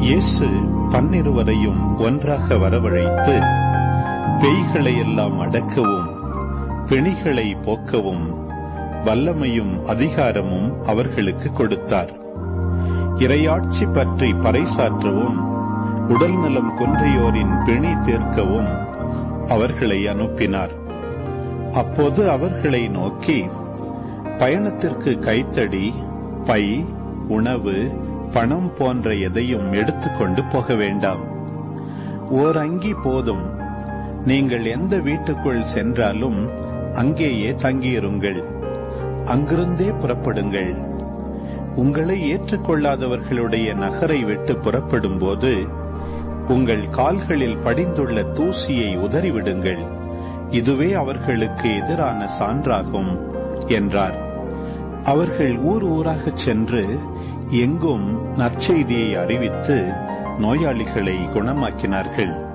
இயேசு பன்னிருவரையும் ஒன்றாக வரவழைத்து பேய்களை எல்லாம் அடக்கவும் பிணிகளை போக்கவும் வல்லமையும் அதிகாரமும் அவர்களுக்கு கொடுத்தார். இரையாட்சி பற்றி பறைசாற்றவும் உடல் நலம் குன்றியோரின் பிணி தீர்க்கவும் அவர்களை அனுப்பினார். அப்போது அவர்களை நோக்கி பயணத்திற்கு கைத்தடி பை உணவு பணம் போன்ற எதையும் எடுத்துக்கொண்டு போக வேண்டாம். ஓர் அங்கி போதும். நீங்கள் எந்த வீட்டுக்குள் சென்றாலும் அங்கேயே தங்கியிருங்கள். அங்கிருந்தே புறப்படுங்கள். உங்களை ஏற்றுக்கொள்ளாதவர்களுடைய நகரை விட்டு புறப்படும்போது உங்கள் கால்களில் படிந்துள்ள தூசியை உதறிவிடுங்கள். இதுவே அவர்களுக்கு எதிரான சான்றாகும் என்றார். அவர்கள் ஊர் ஊராகச் சென்று எங்கும் நற்செய்தியை அறிவித்து நோயாளிகளை குணமாக்கினார்கள்.